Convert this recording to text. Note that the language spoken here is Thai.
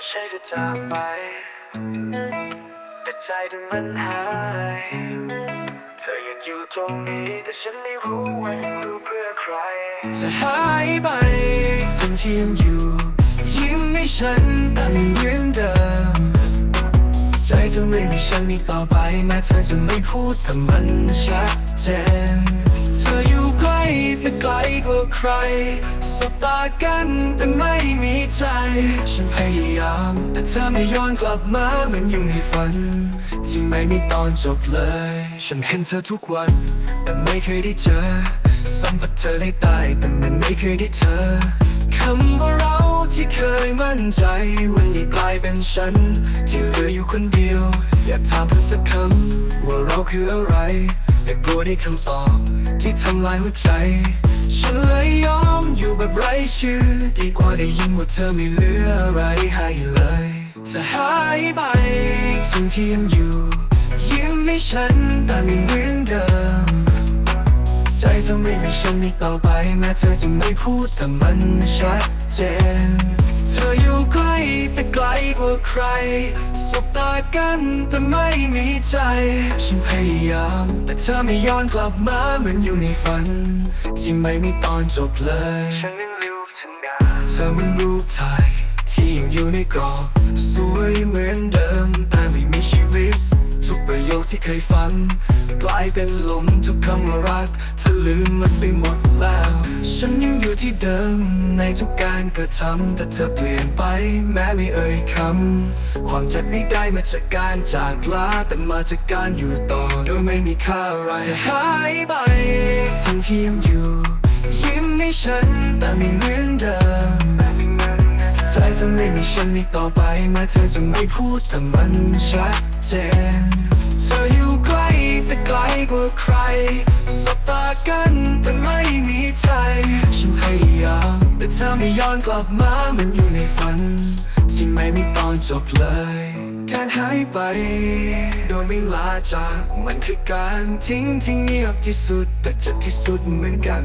ไม่ใช่จะจากไป แต่ใจเธอมันหาย เธอยังอยู่ตรงนี้ แต่ฉันไม่รู้ว่ายังรู้เพื่อใครเธอหายไปทั้งที่ยังอยู่ ยิ้มให้ฉันแต่ไม่เหมือนเดิม ใจเธอไม่มีฉันอีกต่อไปแม้เธอจะไม่พูดแต่มันชัดเจน แต่ไกลกว่าใคร สบตากันแต่ไม่มีใจ ฉันพยายามแต่เธอไม่ย้อนกลับมาเหมือนอยู่ในฝัน ที่ไม่มีตอนจบเลย ฉันเห็นเธอทุกวัน แต่ไม่เคยได้เจอ สัมผัสเธอได้ตายแต่มันไม่เคยได้เจอคำว่าเราที่เคยมั่นใจ วันนี้กลายเป็นฉัน ที่เหลืออยู่คนเดียว อยากถามเธอสักคำว่าเราคืออะไรอยากรู้ได้คำตอบ ที่ทำลายหัวใจ ฉันเลยยอมอยู่แบบไร้ชื่อ ดีกว่าได้ยินว่าเธอไม่เหลืออะไรให้เลยเธอหายไปทั้งที่ยังอยู่ยิ้มให้ฉันแต่ไม่เหมือนเดิม ใจเธอไม่มีฉันอีกต่อไปแม้เธอจะไม่พูดแต่มันชัดเจน แต่ไกลกว่าใคร สบตากันแต่ไม่มีใจ ฉันพยายามแต่เธอไม่ย้อนกลับมาเหมือนอยู่ในฝัน ที่ไม่มีตอนจบเลยฉันยังรู้ฉันงาเธอมันรูปถ่ายที่ยังอยู่ในกรอบสวยเหมือนเดิมแต่ไม่มีชีวิต ทุกประโยคที่เคยฟังกลายเป็นลมทุกคำว่ารักเธอลืมมันไปหมด ฉันยังอยู่ที่เดิม ในทุกการกระทำแต่เธอเปลี่ยนไปแม้ไม่เอ่ยคำ ความเจ็บไม่ได้มาจากการจากลาแต่มาจากการอยู่ต่อโดยไม่มีค่าอะไรหายไปทั้งที่ยังอยู่ ยิ้มให้ฉันแต่ไม่เหมือนเดิมใจจะไม่มีฉันอีกต่อไปแม้เธอจะไม่พูดแต่มันชัดเจนเธอ ไม่ย้อนกลับมามันอยู่ในฝันที่ไม่มีตอนจบเลยการหายไป โดยไม่ลาจากมันคือการทิ้งที่เงียบที่สุดแต่เจ็บที่สุดเหมือนกัน